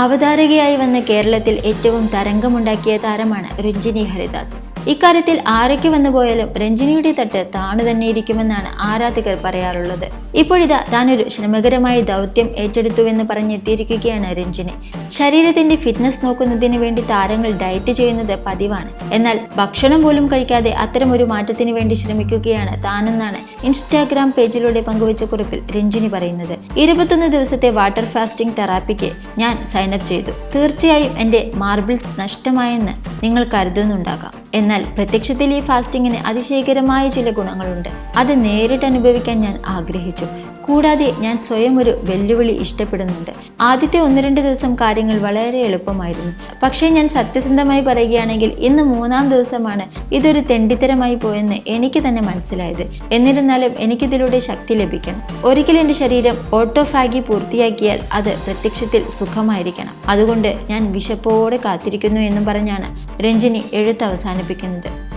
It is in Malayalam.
അവതാരകയായി വന്ന കേരളത്തിൽ ഏറ്റവും തരംഗമുണ്ടാക്കിയ താരമാണ് രഞ്ജിനി ഹരിദാസ്. ഇക്കാര്യത്തിൽ ആരൊക്കെ വന്നു പോയാലും രഞ്ജിനിയുടെ തട്ട് താണു തന്നെ ഇരിക്കുമെന്നാണ് ആരാധകർ പറയാറുള്ളത്. ഇപ്പോഴിതാ താനൊരു ശ്രമകരമായ ദൗത്യം ഏറ്റെടുത്തുവെന്ന് പറഞ്ഞെത്തിയിരിക്കുകയാണ് രഞ്ജിനി. ശരീരത്തിന്റെ ഫിറ്റ്നസ് നോക്കുന്നതിന് വേണ്ടി താരങ്ങൾ ഡയറ്റ് ചെയ്യുന്നത് പതിവാണ്. എന്നാൽ ഭക്ഷണം പോലും കഴിക്കാതെ അത്തരം ഒരു മാറ്റത്തിന് വേണ്ടി ശ്രമിക്കുകയാണ് താനെന്നാണ് ഇൻസ്റ്റാഗ്രാം പേജിലൂടെ പങ്കുവച്ച കുറിപ്പിൽ രഞ്ജിനി പറയുന്നത്. ഇരുപത്തൊന്ന് ദിവസത്തെ വാട്ടർ ഫാസ്റ്റിംഗ് തെറാപ്പിക്ക് ഞാൻ സൈനപ്പ് ചെയ്തു. തീർച്ചയായും എന്റെ മാർബിൾസ് നഷ്ടമായെന്ന് നിങ്ങൾ കരുതുന്നുണ്ടാകാം. എന്നാൽ പ്രത്യക്ഷത്തിൽ ഈ ഫാസ്റ്റിങ്ങിന് അതിശയകരമായ ചില ഗുണങ്ങളുണ്ട്. അത് നേരിട്ട് അനുഭവിക്കാൻ ഞാൻ ആഗ്രഹിച്ചു. കൂടാതെ ഞാൻ സ്വയം ഒരു വെല്ലുവിളി ഇഷ്ടപ്പെടുന്നുണ്ട്. ആദ്യത്തെ ഒന്ന് രണ്ട് ദിവസം കാര്യങ്ങൾ വളരെ എളുപ്പമായിരുന്നു. പക്ഷേ ഞാൻ സത്യസന്ധമായി പറയുകയാണെങ്കിൽ ഇന്ന് മൂന്നാം ദിവസമാണ് ഇതൊരു തെണ്ടിത്തരമായി പോയെന്ന് എനിക്ക് തന്നെ മനസ്സിലായത്. എന്നിരുന്നാലും എനിക്കിതിലൂടെ ശക്തി ലഭിക്കണം. ഒരിക്കൽ എന്റെ ശരീരം ഓട്ടോഫാഗി പൂർത്തിയാക്കിയാൽ അത് പ്രത്യക്ഷത്തിൽ സുഖമായിരിക്കണം. അതുകൊണ്ട് ഞാൻ വിശപ്പോടെ കാത്തിരിക്കുന്നു എന്നും പറഞ്ഞാണ് രഞ്ജിനി എഴുത്ത് beginning beklenilir.